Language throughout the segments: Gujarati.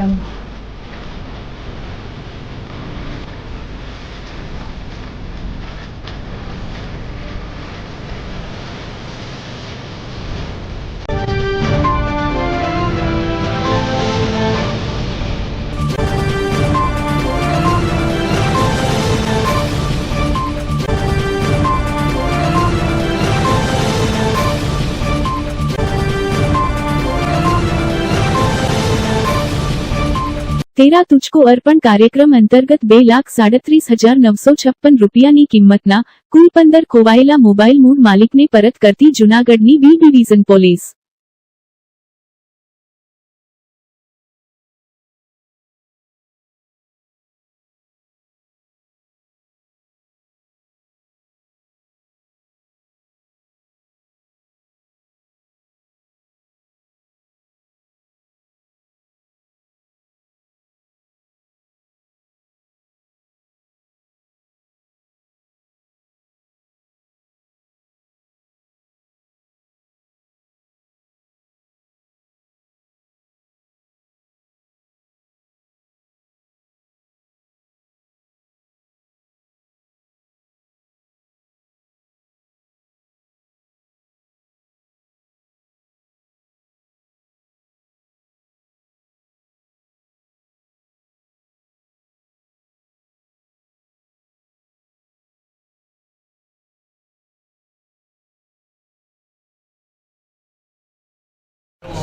嗯 તેરા તુચકો અર્પણ કાર્યક્રમ અંતર્ગત બે લાખ સાડત્રીસ હજાર નવસો છપ્પન રૂપિયાની કિંમતના કુલ પંદર ખોવાયેલા મોબાઈલ મૂળ માલિકને પરત કરતી જૂનાગઢની બી ડિવિઝન પોલીસ.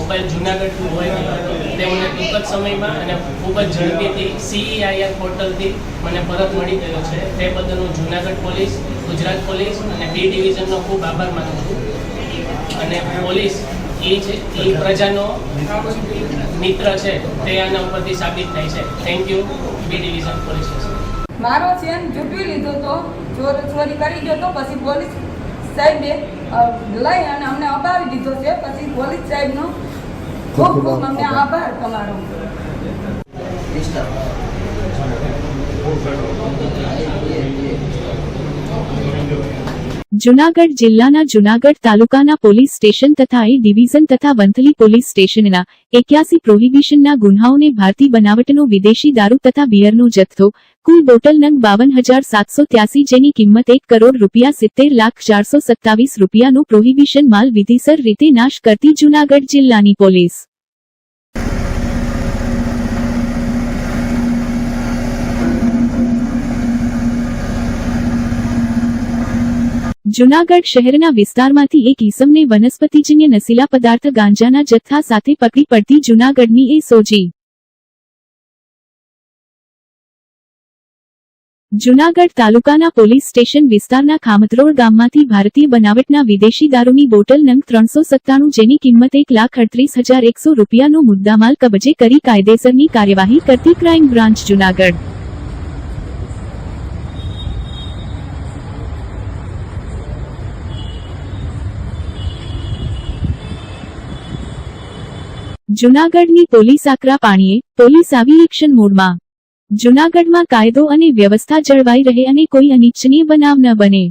મોબાઈલ જૂનાગઢનું હોય તેમને ટૂંક જ સમયમાં અને ખૂબ જ ઝડપીથી સીઈઆઈઆર પોર્ટલથી મને પરત મળી ગયો છે. તે બદલ હું જુનાગઢ પોલીસ, ગુજરાત પોલીસ અને બી ડિવિઝનનો ખૂબ આભાર માનું છું. અને પોલીસ એ છે એ પ્રજાનો મિત્ર છે, તે આના ઉપરથી સાબિત થાય છે. Thank you B division police station. મારો ચેન જૂટવી લીધો તો, ચોર, ચોરી કરી ગયો તો, પછી પોલીસ સાહેબે લઈ અને અમને અપાવી દીધો છે. પછી પોલીસ સાહેબનો ખૂબ ખૂબ અમને આભાર તમારો. જૂનાગઢ જિલ્લાના જૂનાગઢ તાલુકાના પોલીસ સ્ટેશન તથા એ ડિવિઝન તથા વંથલી પોલીસ સ્ટેશનના એક્યાસી પ્રોહિબિશનના ગુન્હાઓને ભારતીય બનાવટનો વિદેશી દારૂ તથા બિયરનો જથ્થો, કુલ બોટલ નંગ બાવન હજાર સાતસો ત્યાસી જેની કિંમત એક કરોડ રૂપિયા સિત્તેર લાખ ચારસો સત્તાવીસ રૂપિયાનો પ્રોહિબિશન માલ વિધિસર રીતે નાશ કરતી જૂનાગઢ જિલ્લાની પોલીસ. જૂનાગઢ શહેરના વિસ્તારમાંથી એક ઈસમને વનસ્પતિજન્ય નશીલા પદાર્થ ગાંજાના જથ્થા સાથે પકડી પડતી જૂનાગઢની એ સોજી. જૂનાગઢ તાલુકાના પોલીસ સ્ટેશન વિસ્તારના ખામતરોડ ગામમાંથી ભારતીય બનાવટના વિદેશી દારૂની બોટલ નંગ ત્રણસો સત્તાણું જેની કિંમત એક લાખ અડત્રીસ હજાર એકસો રૂપિયાનો મુદ્દામાલ કબજે કરી કાયદેસરની કાર્યવાહી કરતી ક્રાઇમ બ્રાન્ચ જૂનાગઢ. જૂનાગઢની પોલીસ આકરા પાણીએ પોલીસ આવી એક્શન મોડમાં. જૂનાગઢમાં કાયદો અને વ્યવસ્થા જળવાઈ રહે અને કોઈ અનિચ્છનીય બનાવ ન બને.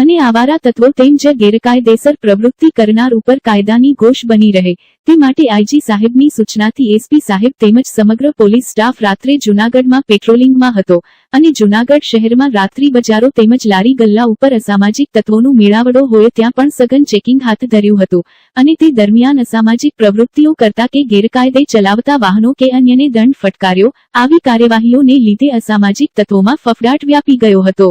અને આવારા તત્વો તેમજ ગેરકાયદેસર પ્રવૃત્તિ કરનાર ઉપર કાયદાની ગોશ બની રહે. તે માટે આઈજી સાહેબની સૂચનાથી એસપી સાહેબ તેમજ સમગ્ર પોલીસ સ્ટાફ રાત્રે જૂનાગઢમાં પેટ્રોલિંગમાં હતો અને જૂનાગઢ શહેરમાં રાત્રિ બજારો તેમજ લારી ગલ્લા ઉપર અસામાજિક તત્વોનું મેળાવડો હોય ત્યાં પણ સઘન ચેકિંગ હાથ ધર્યું હતું. અને તે દરમિયાન અસામાજિક પ્રવૃત્તિઓ કરતા કે ગેરકાયદે ચલાવતા વાહનો કે અન્યને દંડ ફટકાર્યો, આવી કાર્યવાહીઓને લીધે અસામાજિક તત્વોમાં ફફડાટ વ્યાપી ગયો હતો.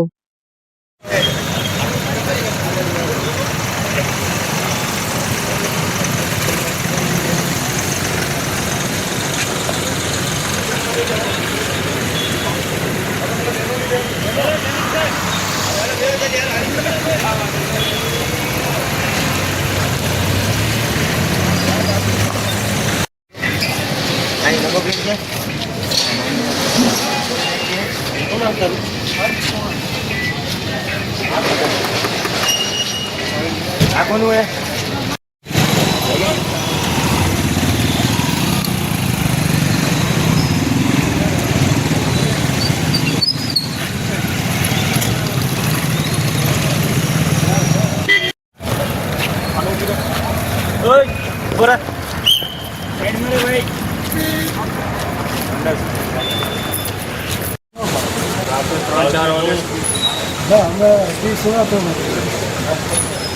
આ કોનું હે ઓય બોરા સાઈડ માં રે ભાઈ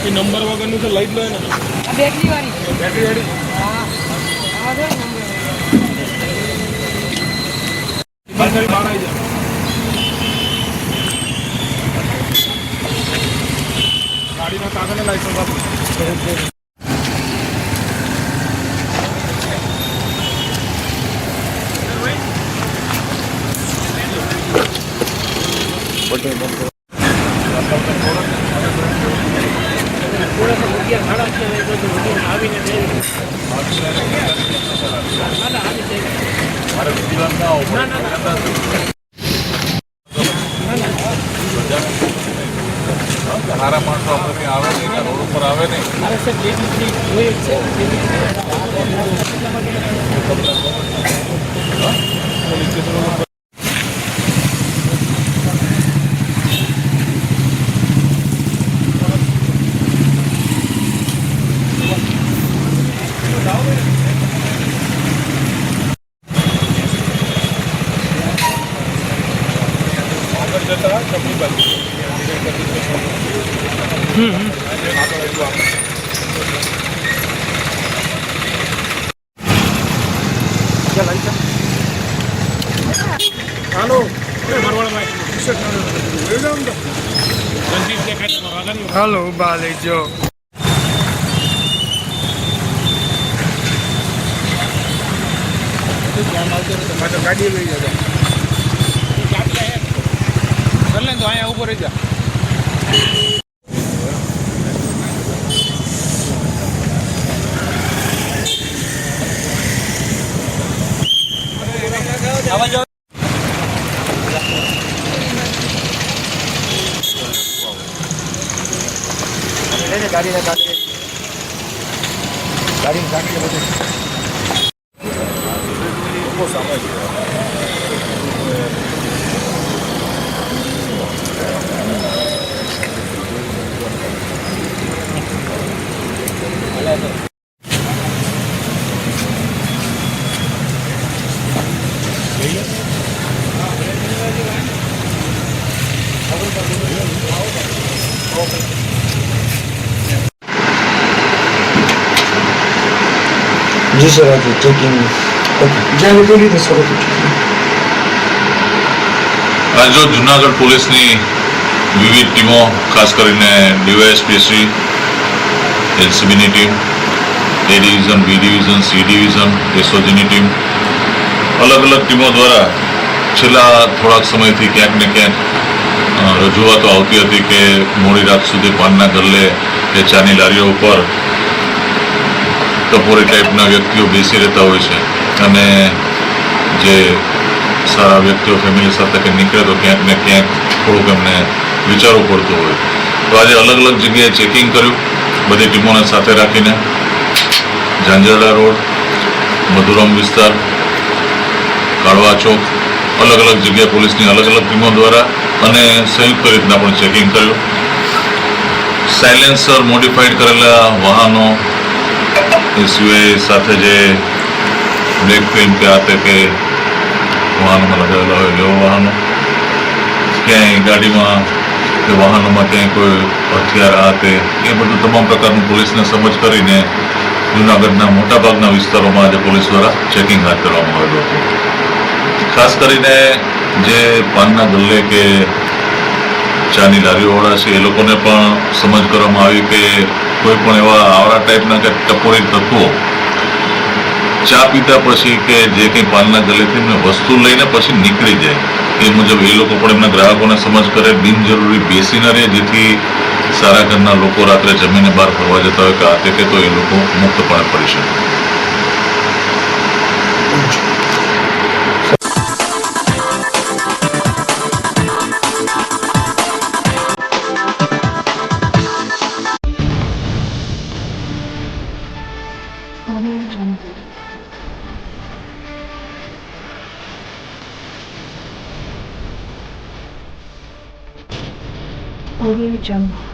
એ નંબર વગરનું તો લઈ જ લો ને બેટરી વાળી બેટરી વાળી બહાર આવી જાય ગાડીના કાગળને લાયસન્સ આપો સારા માણસો આપણે આવે નહીં રોડ ઉપર આવે નહીં હાલો. હાલો. ઊભા લેજો ગાડી લઈ જજો આયા તો અહીંયા ઉપર રહી જા. ગાડીની ટાંકી બધી બહુ સામાયિક સર આજે the ઓકે જ્યાં કઈ રીતે હતું આજે જુનાગઢ પોલીસની વિવિધ ટીમો ખાસ કરીને ડીવાયએસપીસી એલસીબીની team A division B division C division એસઓજીની team અલગ અલગ ટીમો દ્વારા છેલ્લા થોડાક સમયથી ક્યાંક ને ક્યાંક રજૂઆતો આવતી હતી કે મોડી રાત સુધી પાનના ગલ્લે કે ચાની લારીઓ ઉપર ટપોરી ટાઈપના વ્યક્તિઓ બેસી રહેતા હોય છે. અને જે સારા વ્યક્તિઓ ફેમિલી સાથે કે નીકળે તો ક્યાંક ને ક્યાંક થોડુંક એમને વિચારવું પડતું હોય. તો આજે અલગ અલગ જગ્યાએ ચેકિંગ કર્યું. બધી ટીમોને સાથે રાખીને ઝાંઝરડા રોડ, મધુરમ વિસ્તાર, કાળવા ચોક, અલગ અલગ જગ્યાએ પોલીસની અલગ અલગ ટીમો દ્વારા અને સંયુક્ત રીતના પણ ચેકિંગ કર્યું. સાયલેન્સર મોડિફાઈડ કરેલા વાહનો એ સાથે જે બ્લેક ફિલ્મ કે આ તે કે વાહનોમાં લગાવેલા હોય એવા વાહનો. ક્યાંય ગાડીમાં કે વાહનોમાં ક્યાંય કોઈ હથિયાર, આ તે, એ બધું તમામ પ્રકારનું પોલીસને સમજ કરીને જૂનાગઢના મોટાભાગના વિસ્તારોમાં આજે પોલીસ દ્વારા ચેકિંગ હાથ ધરવામાં આવેલું હતું. ખાસ કરીને જે પાનના ગલ્લે કે ચાની લારીઓવાળા છે, એ લોકોને પણ સમજ કરવામાં આવી કે કોઈ પણ એવા આવરા ટાઈપના કે ટપોરી તત્વો, ચા પીતા પછી કે જે કંઈ પાનના ગલેથી એમને વસ્તુ લઈને પછી નીકળી જાય. એ મુજબ એ લોકો પણ એમના ગ્રાહકોને સમજ કરે, બિનજરૂરી બેસી ન રહે, જેથી સારા ઘરના લોકો રાત્રે જમીને બહાર ફરવા જતા હોય, કે આ તે તો એ લોકો મુક્તપણે ફરી શકે. 我认真。我认真。